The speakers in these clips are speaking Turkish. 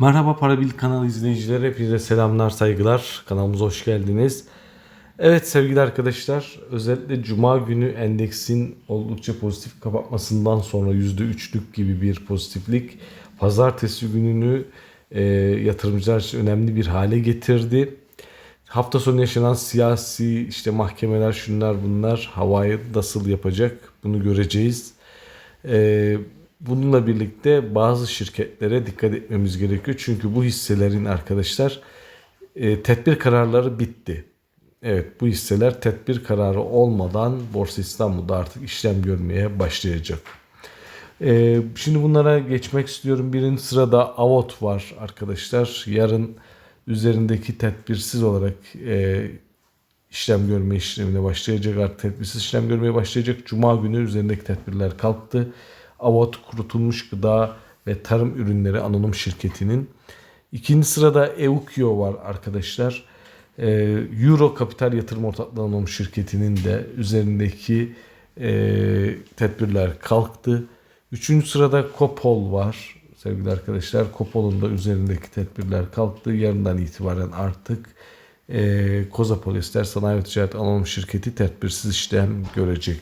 Merhaba Parabil kanalı izleyicileri. Hepinize selamlar, saygılar. Kanalımıza hoş geldiniz. Evet sevgili arkadaşlar, özellikle Cuma günü endeksin oldukça pozitif kapatmasından sonra %3'lük gibi bir pozitiflik pazartesi gününü e, yatırımcılar için önemli bir hale getirdi. Hafta sonu yaşanan siyasi işte mahkemeler şunlar bunlar havayı nasıl yapacak bunu göreceğiz. Ee, bununla birlikte bazı şirketlere dikkat etmemiz gerekiyor. Çünkü bu hisselerin arkadaşlar e, tedbir kararları bitti. Evet bu hisseler tedbir kararı olmadan Borsa İstanbul'da artık işlem görmeye başlayacak. Ee, şimdi bunlara geçmek istiyorum. Birinci sırada Avot var arkadaşlar. Yarın üzerindeki tedbirsiz olarak e, işlem görme işlemine başlayacak. Artık tedbirsiz işlem görmeye başlayacak. Cuma günü üzerindeki tedbirler kalktı. Avot kurutulmuş gıda ve tarım ürünleri anonim şirketinin. İkinci sırada Eukio var arkadaşlar. Ee, Euro Kapital Yatırım Ortaklığı Anonim şirketinin de üzerindeki e, tedbirler kalktı. Üçüncü sırada Kopol var sevgili arkadaşlar. Kopol'un da üzerindeki tedbirler kalktı. Yarından itibaren artık e, Koza Sanayi ve Ticaret Anonim Şirketi tedbirsiz işlem görecek.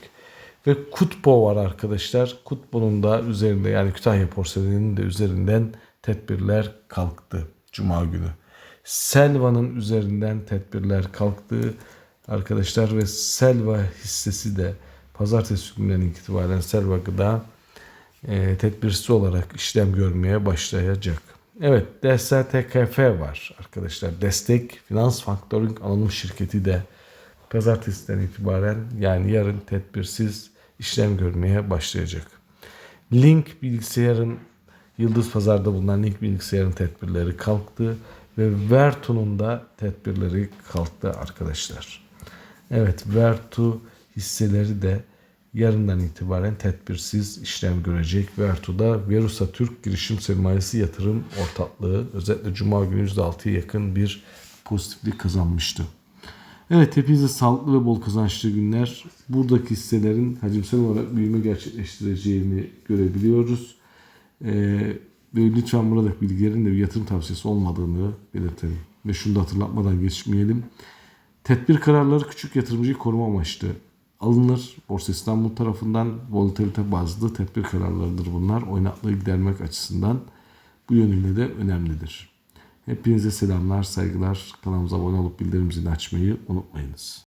Ve Kutbo var arkadaşlar. Kutbo'nun da üzerinde yani Kütahya Porseleni'nin de üzerinden tedbirler kalktı Cuma günü. Selva'nın üzerinden tedbirler kalktı arkadaşlar ve Selva hissesi de pazartesi gününden itibaren Selva Gıda e, tedbirsiz olarak işlem görmeye başlayacak. Evet DSTKF var arkadaşlar. Destek Finans Factoring Anonim Şirketi de pazartesiden itibaren yani yarın tedbirsiz işlem görmeye başlayacak. Link bilgisayarın Yıldız Pazar'da bulunan Link bilgisayarın tedbirleri kalktı ve Vertu'nun da tedbirleri kalktı arkadaşlar. Evet Vertu hisseleri de yarından itibaren tedbirsiz işlem görecek. Vertu'da Verusa Türk Girişim Sermayesi Yatırım Ortaklığı özellikle Cuma günü %6'ya yakın bir pozitiflik kazanmıştı. Evet hepinize sağlıklı ve bol kazançlı günler. Buradaki hisselerin hacimsel olarak büyüme gerçekleştireceğini görebiliyoruz. Ee, ve lütfen buradaki bilgilerin de bir yatırım tavsiyesi olmadığını belirtelim. Ve şunu da hatırlatmadan geçmeyelim. Tedbir kararları küçük yatırımcıyı koruma amaçlı alınır. Borsa İstanbul tarafından volatilite bazlı tedbir kararlarıdır bunlar. Oynaklığı gidermek açısından bu yönüyle de önemlidir. Hepinize selamlar, saygılar. Kanalımıza abone olup bildirim zilini açmayı unutmayınız.